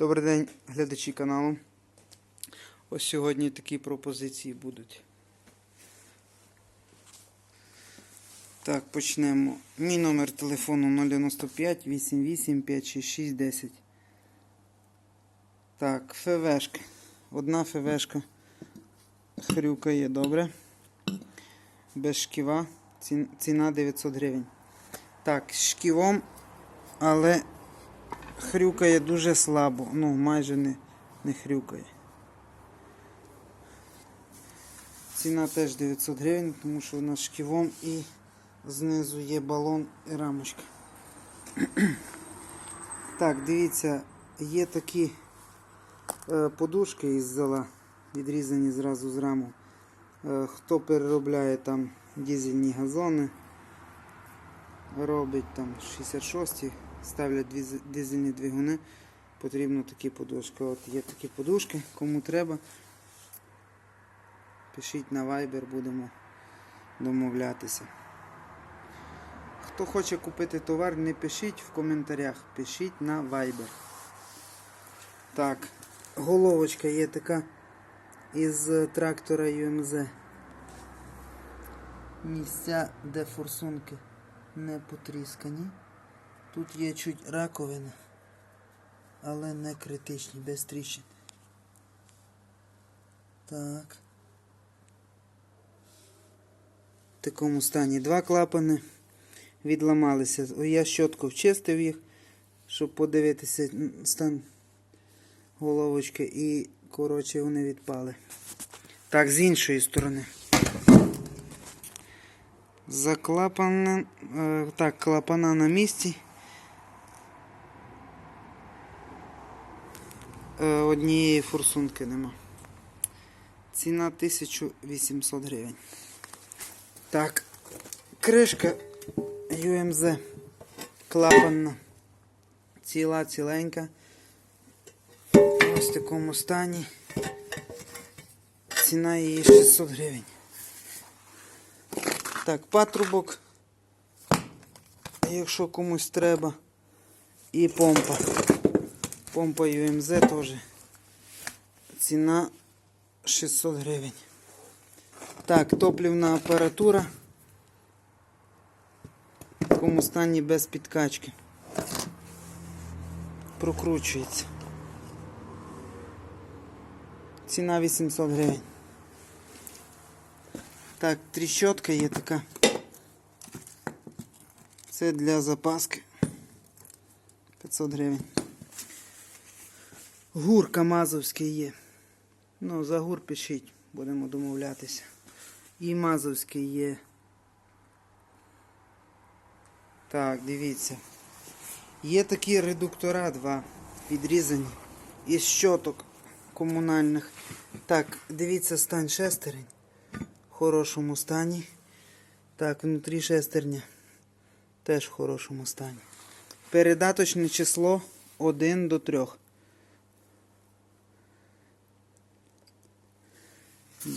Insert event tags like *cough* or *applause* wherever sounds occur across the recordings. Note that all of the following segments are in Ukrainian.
Добрий день, глядачі каналу. Ось сьогодні такі пропозиції будуть. Так, почнемо. Мій номер телефону 095 88 566 10. Так, ФВшка. Одна ФВшка. Хрюкає добре. Без шківа. Ціна 900 гривень. Так, з шківом, але хрюкає дуже слабо. Ну, майже не, не хрюкає. Ціна теж 900 гривень, тому що вона шківом і знизу є балон і рамочка. *clears throat* Так, дивіться, є такі е, подушки із зола, відрізані зразу з раму. Е, хто переробляє там дизельні газони, робить там 66 ставлять дизельні двигуни, потрібно такі подушки. От є такі подушки, кому треба. Пишіть на Viber, будемо домовлятися. Хто хоче купити товар, не пишіть в коментарях, пишіть на Viber. Так, головочка є така із трактора UMZ. Місця, де форсунки не потріскані. Тут є чуть раковина, але не критичні, без тріщин. Так. В такому стані два клапани відламалися. Я щотку вчистив їх, щоб подивитися стан головочки і, коротше, вони відпали. Так, з іншої сторони. Заклапана. Е, так, клапана на місці. Однієї форсунки нема. Ціна 1800 гривень. Так, кришка UMZ клапанна. Ціла, ціленька. Ось в такому стані. Ціна її 600 гривень. Так, патрубок. Якщо комусь треба. І помпа. Помпа UMZ теж. Ціна 600 гривень. Так, топлівна апаратура. В такому стані без підкачки. Прокручується. Ціна 800 гривень. Так, тріщотка є така. Це для запаски. 500 гривень. Гур Камазовський є. Ну, за гур пишіть, будемо домовлятися. І Мазовський є. Так, дивіться. Є такі редуктора два відрізані із щоток комунальних. Так, дивіться стан шестерень. В хорошому стані. Так, внутрі шестерня. Теж в хорошому стані. Передаточне число 1 до 3.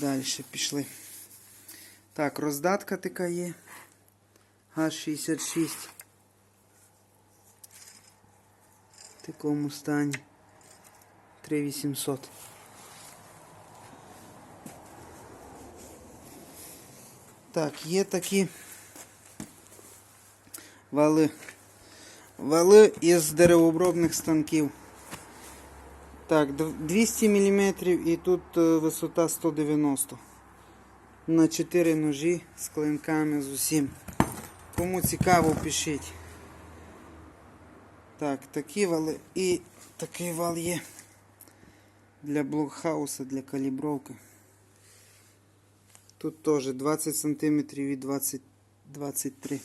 Далі пішли. Так, роздатка така є. ГАЗ-66. В такому стані. 3800. Так, є такі вали. Вали із деревообробних станків. Так, 200 мм і тут е, висота 190 на 4 ножі з клинками з усім. Кому цікаво, пишіть. Так, такі вали і такий вал є для блокхауса, для калібровки. Тут теж 20 см і 20, 23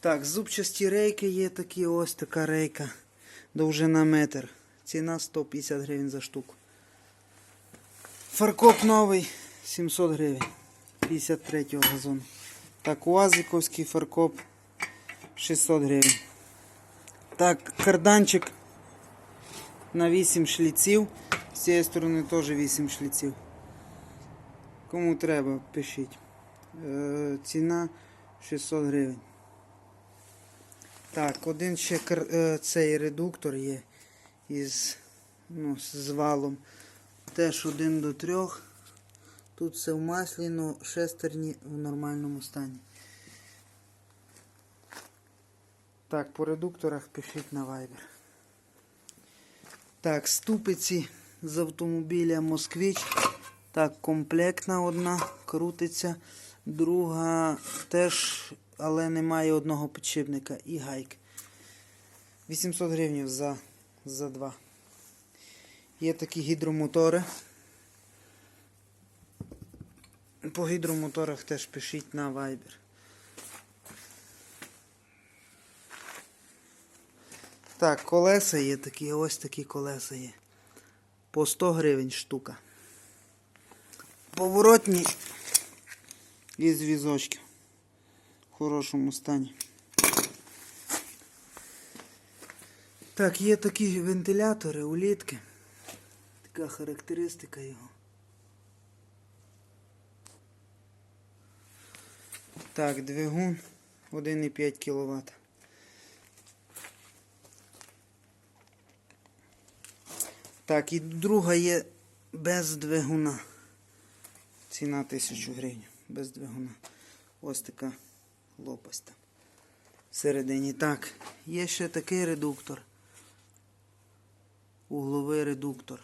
Так, зубчасті рейки є такі, ось така рейка. Довжина метр. Ціна 150 гривень за штуку. Фаркоп новий 700 гривень. 53-го газону. Так, УАЗиковський фаркоп 600 гривень. Так, карданчик на 8 шліців. З цієї сторони теж 8 шліців. Кому треба, пишіть. Е, ціна 600 гривень. Так, один ще е, цей редуктор є із ну, з валом. Теж 1 до 3. Тут все в маслі, але шестерні в нормальному стані. Так, по редукторах пишіть на Viber. Так, ступиці з автомобіля Москвич. Так, комплектна одна крутиться, друга теж, але немає одного підшипника і гайки. 800 гривень за, за два. Є такі гідромотори. По гідромоторах теж пишіть на Viber. Так, колеса є такі, ось такі колеса є. По 100 гривень штука. Поворотні із візочків. В хорошому стані. Так, є такі вентилятори, улітки. Така характеристика його. Так, двигун 1,5 кВт. Так, і друга є без двигуна. Ціна 1000 гривень. Без двигуна. Ось така лопасть там. Всередині. Так, є ще такий редуктор. Угловий редуктор.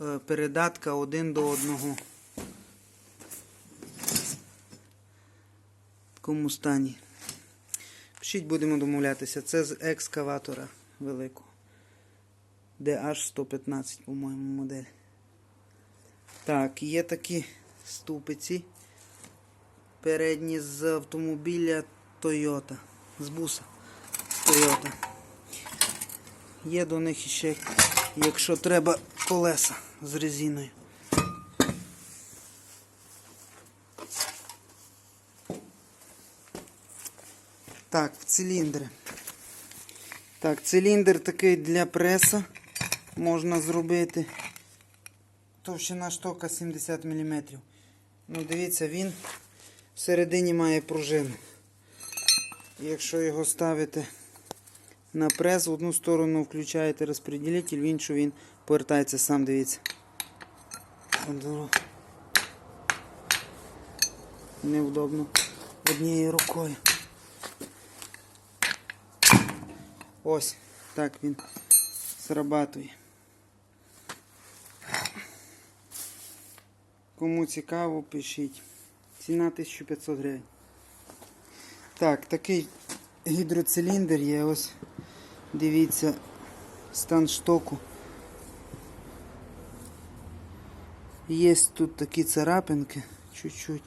Е, Передатка один до одного. В такому стані. Пишіть, будемо домовлятися. Це з екскаватора великого. DH115, по-моєму, модель. Так, є такі ступиці. Передні з автомобіля Toyota. З буса Toyota. Є до них ще, якщо треба, колеса з резиною. Так, в циліндри. Так, циліндр такий для преса можна зробити. Товщина штока 70 мм. Ну, дивіться, він всередині має пружину. Якщо його ставите на прес, в одну сторону включаєте розподілитель, в іншу він повертається сам, дивіться. Невдобно однією рукою. Ось так він срабатує. Кому цікаво, пишіть. Ціна 1500 гривень. Так, такий гідроциліндр є. Ось дивіться стан штоку. Є тут такі царапинки, чуть-чуть.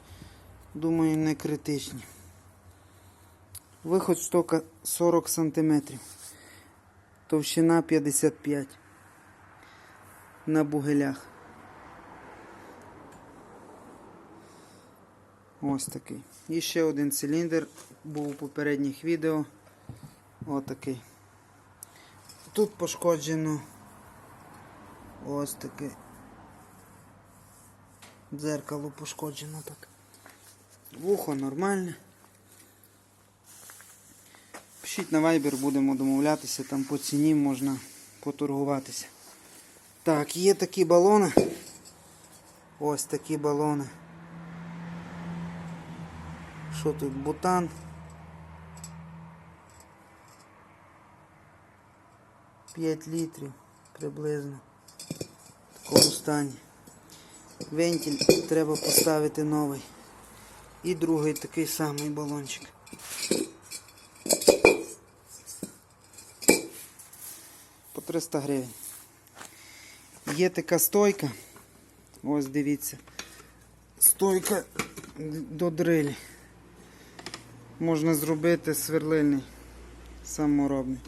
Думаю, не критичні. Виход штока 40 см. Товщина 55 на бугелях. Ось такий. І ще один циліндр був у попередніх відео. Ось такий. Тут пошкоджено ось таке. Дзеркало пошкоджено так. Вухо нормальне. Пишіть на Viber, будемо домовлятися, там по ціні можна поторгуватися. Так, є такі балони. Ось такі балони. Що тут? Бутан. П'ять літрів приблизно. В такому стані. Вентиль треба поставити новий. І другий такий самий балончик. По 300 гривень. Є така стойка. Ось дивіться. Стойка до дрилі. Можна зробити сверлильний саморобний.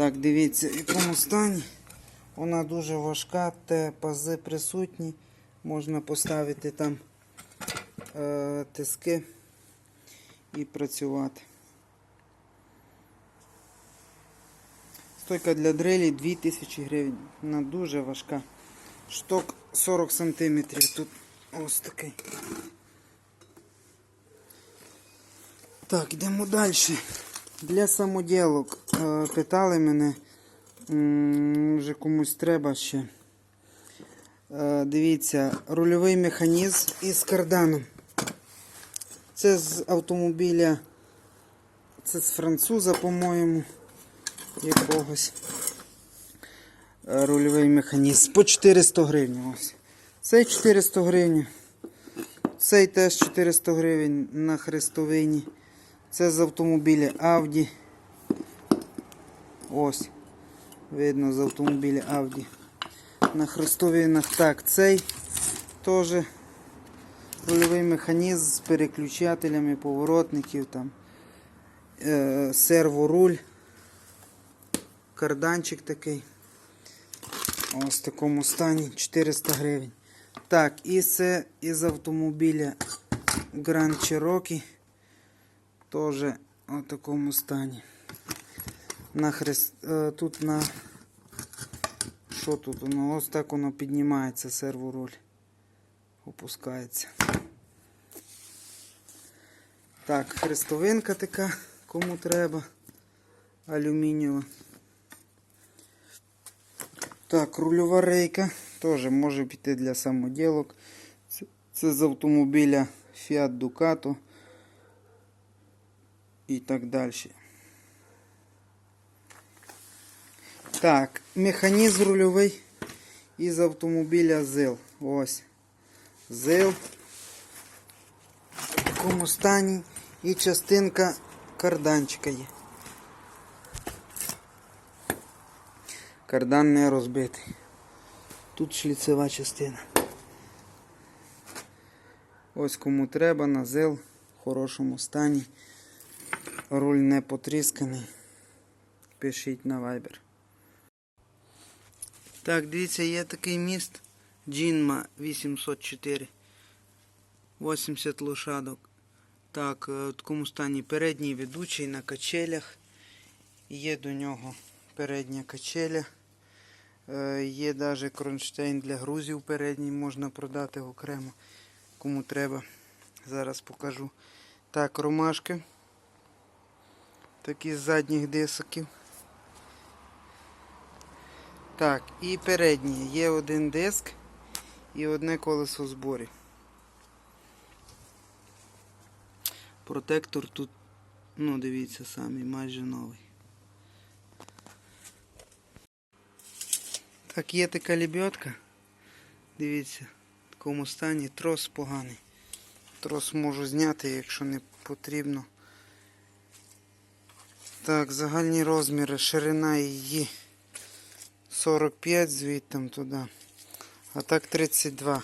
Так, дивіться, в якому стані. Вона дуже важка, те пази присутні. Можна поставити там е, тиски і працювати. Стойка для дрелі 2000 гривень. Вона дуже важка. Шток 40 см. Тут ось такий. Так, йдемо далі. Для самоділок е, питали мене Вже комусь треба ще. Е, Дивіться, рульовий механізм із карданом. Це з автомобіля. Це з француза, по-моєму, якогось. Е, Рульовий механізм. По 400 гривень. Ось. Цей 400 гривень. Цей теж 400 гривень на хрестовині. Це з автомобіля Audi. Ось. Видно з автомобіля Audi. На хрестовинах. Так, цей теж рульовий механізм з переключателями поворотників там. Е, серворуль. Карданчик такий. Ось в такому стані 400 гривень. Так, і це із автомобіля Grand Cherokee. Теж в такому стані. На хрест... е, Тут на. Що тут воно? Ось так воно піднімається серворуль. Опускається. Так, хрестовинка така, кому треба. Алюмінієва. Так, рульова рейка теж може піти для самоділок. Це з автомобіля Fiat Ducato і так далі. Так, механізм рульовий із автомобіля ЗИЛ. Ось. ЗИЛ. В такому стані і частинка карданчика є. Кардан не розбитий. Тут шліцева частина. Ось кому треба, на ЗИЛ в хорошому стані. Руль не потрісканий. Пишіть на Viber. Так, дивіться, є такий міст Джинма 804. 80 лошадок. Так, е, в такому стані передній ведучий на качелях. Є до нього передня качеля. Е, Є навіть кронштейн для грузів передній, можна продати окремо, кому треба. Зараз покажу. Так, ромашки. Такі з задніх дисоків. Так, і передній. Є один диск і одне колесо зборі. Протектор тут, ну дивіться самі, майже новий. Так, є така лебедка. Дивіться, в такому стані трос поганий. Трос можу зняти, якщо не потрібно. Так, загальні розміри, ширина її 45 звідтам туди. А так 32.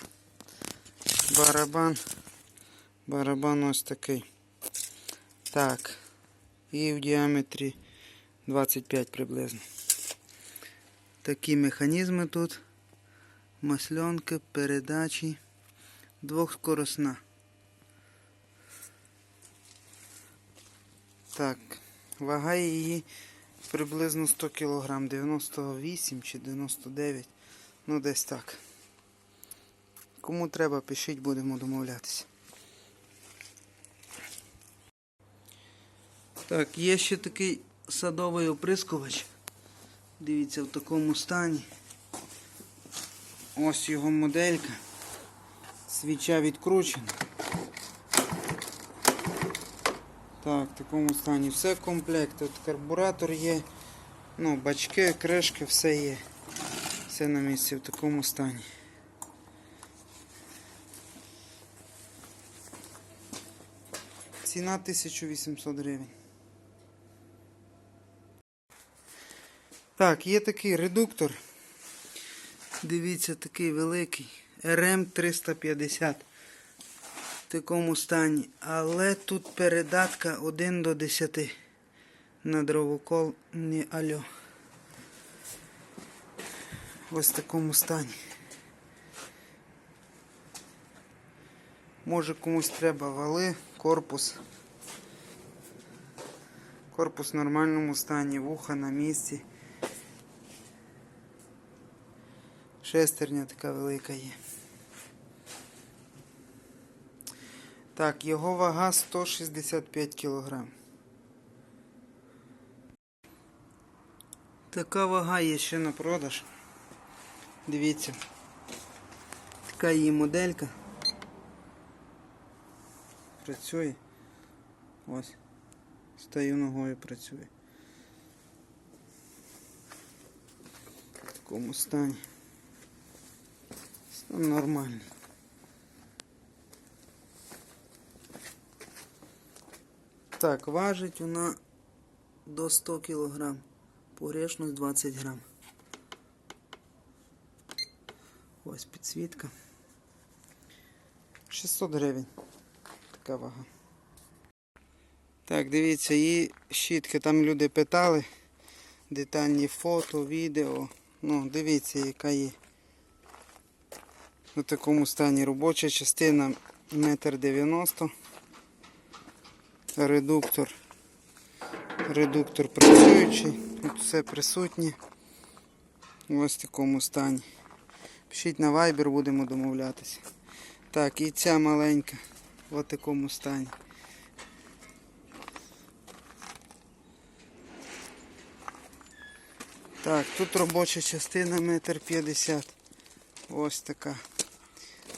Барабан. Барабан ось такий. Так. І в діаметрі 25 приблизно. Такі механізми тут. Масленки, передачі. Двохскоросна. Так, вага її приблизно 100 кг, 98 чи 99, ну десь так. Кому треба, пишіть, будемо домовлятися. Так, є ще такий садовий оприскувач. Дивіться, в такому стані. Ось його моделька. Свіча відкручена. Так, в такому стані все в комплекті. Карбуратор є, ну, бачки, кришки, все є. Все на місці в такому стані. Ціна 1800 гривень. Так, є такий редуктор. Дивіться, такий великий. РМ350 в такому стані. Але тут передатка 1 до 10 на дровокол не альо. Ось в такому стані. Може комусь треба вали, корпус. Корпус в нормальному стані, вуха на місці. Шестерня така велика є. Так, його вага 165 кг. Така вага є ще на продаж. Дивіться. Така її моделька. Працює. Ось. Стою ногою працює. В такому стані. Стан нормальний. Так, важить вона до 100 кг. Погрешність 20 грам. Ось підсвітка. 600 гривень. Така вага. Так, дивіться, її щітки. Там люди питали. Детальні фото, відео. Ну, дивіться, яка є. У такому стані робоча частина 1,90 м. Редуктор. Редуктор працюючий. Тут все присутнє. Ось в такому стані. Пишіть на Viber, будемо домовлятися. Так, і ця маленька в такому стані. Так, тут робоча частина метр п'ятдесят. Ось така.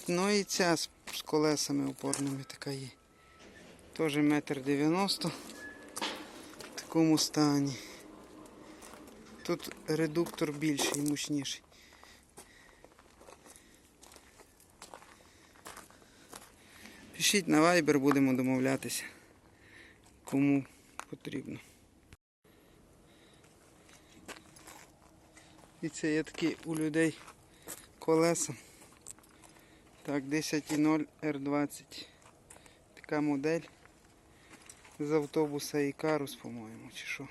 Ну і ця з колесами опорними така є. Теж метр дев'яносто в такому стані. Тут редуктор більший, мощніший. Пишіть на Viber, будемо домовлятися, кому потрібно. І це є такі у людей колеса. Так, 10.0 R20. Така модель з автобуса Ікарус, по-моєму, чи що.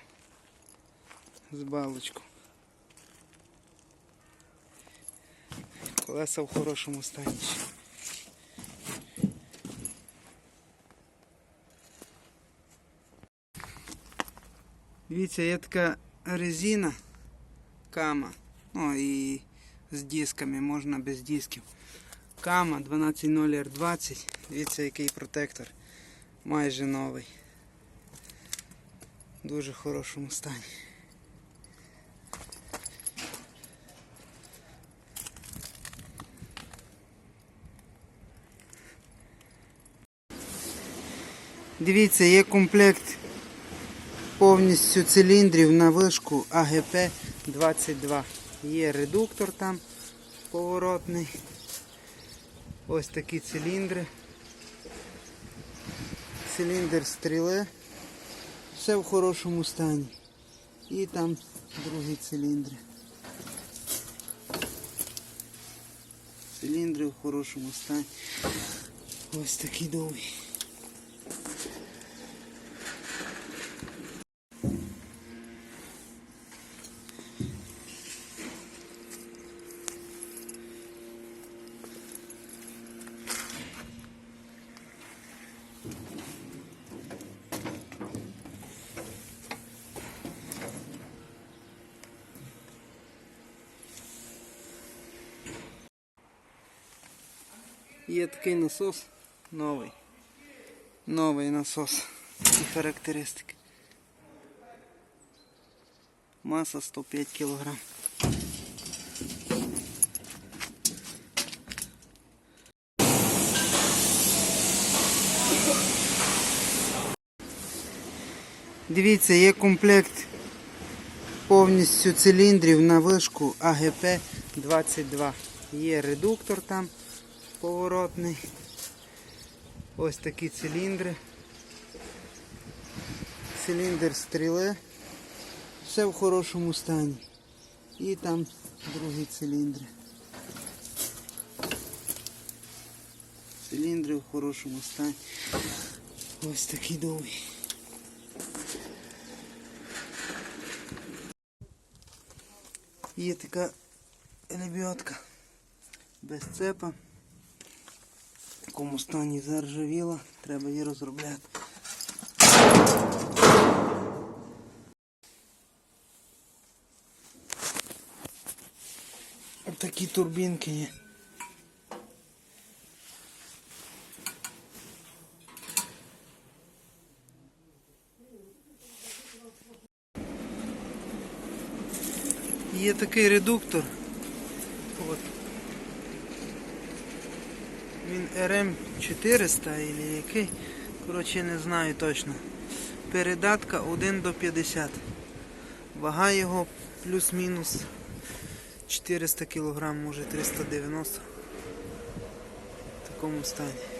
З балочку. Колеса в хорошому стані. Дивіться, є така резина кама. Ну і з дисками, можна без дисків. Кама 120R20. Дивіться, який протектор. Майже новий. Дуже хорошому стані. Дивіться, є комплект повністю циліндрів на вишку АГП 22. Є редуктор там поворотний. Ось такі циліндри. Циліндр стріли. Все в хорошому стані. І там другі циліндри. Циліндри в хорошому стані. Ось такі довгі. Є такий насос новий. Новий насос. І характеристики. Маса 105 кг. Дивіться, є комплект повністю циліндрів на вишку АГП 22. Є редуктор там поворотний. Ось такі циліндри. Циліндр стріли. Все в хорошому стані. І там другі циліндри. Циліндри в хорошому стані. Ось такі довгі. Є така лебедка без цепа. Такому стані заржавіла, треба її розробляти. Такі турбінки є. Є такий редуктор. От. Він RM 400 или який. Коротше, не знаю точно. Передатка 1 до 50. Вага його плюс-мінус 400 кг, може 390 в такому стані.